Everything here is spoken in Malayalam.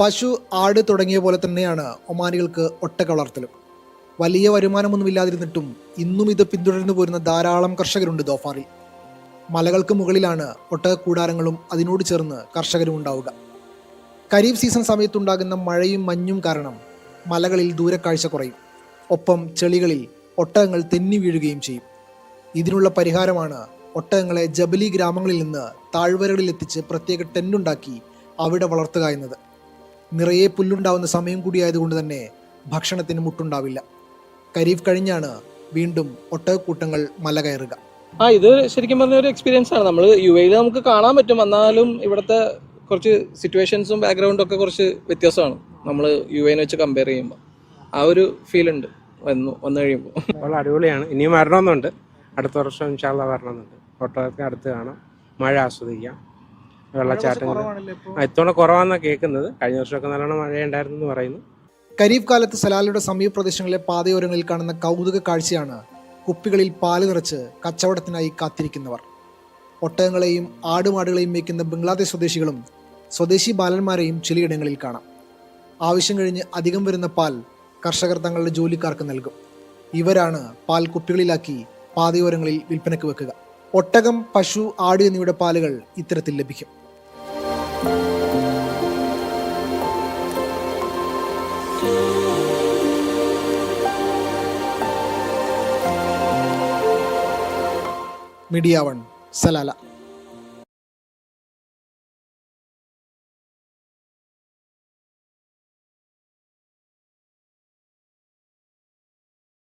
പശു ആട് തുടങ്ങിയ പോലെ തന്നെയാണ് ഒമാനികൾക്ക് ഒട്ടക വളർത്തലും വലിയ വരുമാനമൊന്നുമില്ലാതിരുന്നിട്ടും ഇന്നും ഇത് പിന്തുടർന്നു പോരുന്ന ധാരാളം കർഷകരുണ്ട് ദോഫാറിൽ. മലകൾക്ക് മുകളിലാണ് ഒട്ടക കൂടാരങ്ങളും അതിനോട് ചേർന്ന് കർഷകരും ഉണ്ടാവുക. ഖരീഫ് സീസൺ സമയത്തുണ്ടാകുന്ന മഴയും മഞ്ഞും കാരണം മലകളിൽ ദൂരക്കാഴ്ച കുറയും. ഒപ്പം ചെളികളിൽ ഒട്ടകങ്ങൾ തെന്നി വീഴുകയും ചെയ്യും. ഇതിനുള്ള പരിഹാരമാണ് ഒട്ടകങ്ങളെ ജബലി ഗ്രാമങ്ങളിൽ നിന്ന് താഴ്വരകളിൽ എത്തിച്ച് പ്രത്യേക ടെന്റുണ്ടാക്കി അവിടെ വളർത്തുക എന്നത്. നിറയെ പുല്ലുണ്ടാവുന്ന സമയം കൂടിയായതുകൊണ്ട് തന്നെ ഭക്ഷണത്തിന് മുട്ടുണ്ടാവില്ല. കരീഫ് കഴിഞ്ഞാണ് വീണ്ടും ഒട്ടകക്കൂട്ടങ്ങൾ മല കയറുക. ആ ഇത് ശരിക്കും പറഞ്ഞ ഒരു എക്സ്പീരിയൻസ് ആണ്. നമ്മൾ യു എയിൽ നമുക്ക് കാണാൻ പറ്റും. എന്നാലും ഇവിടുത്തെ കുറച്ച് സിറ്റുവേഷൻസും ബാക്ക്ഗ്രൗണ്ടും ഒക്കെ കുറച്ച് വ്യത്യാസമാണ്. നമ്മൾ യു എനെ വെച്ച് കമ്പയർ ചെയ്യുമ്പോൾ ആ ഒരു ഫീൽ ഉണ്ട്. വന്നു വന്നു കഴിയുമ്പോൾ വളരെ അടിപൊളിയാണ്. ഇനിയും വരണമെന്നുണ്ട്. അടുത്ത വർഷം ഇൻഷാല്ല വരണമെന്നുണ്ട്. ഫോട്ടോയൊക്കെ അടുത്ത് കാണാം. മഴ ആസ്വദിക്കാം. വെള്ളച്ചാട്ടങ്ങൾ ഇത്തവണ കുറവാണെന്നാണ് കേൾക്കുന്നത്. കഴിഞ്ഞ വർഷമൊക്കെ നല്ലോണം മഴയുണ്ടായിരുന്നു എന്ന് പറയുന്നു. കരീബ് കാലത്ത് സലാലയുടെ സമീപ പ്രദേശങ്ങളിലെ പാതയോരങ്ങളിൽ കാണുന്ന കൗതുക കാഴ്ചയാണ് കുപ്പികളിൽ പാൽ നിറച്ച് കച്ചവടത്തിനായി കാത്തിരിക്കുന്നവർ. ഒട്ടകങ്ങളെയും ആടുമാടുകളെയും മേയ്ക്കുന്ന ബംഗ്ലാദേശ് സ്വദേശികളും സ്വദേശി ബാലന്മാരെയും ചിലയിടങ്ങളിൽ കാണാം. ആവശ്യം കഴിഞ്ഞ് അധികം വരുന്ന പാൽ കർഷകർ തങ്ങളുടെ ജോലിക്കാർക്ക് നൽകും. ഇവരാണ് പാൽ കുപ്പികളിലാക്കി പാതയോരങ്ങളിൽ വിൽപ്പനയ്ക്ക് വെക്കുക. ഒട്ടകം പശു ആട് എന്നിവയുടെ പാലുകൾ ഇത്തരത്തിൽ ലഭിക്കും. मीडियावन सलाला.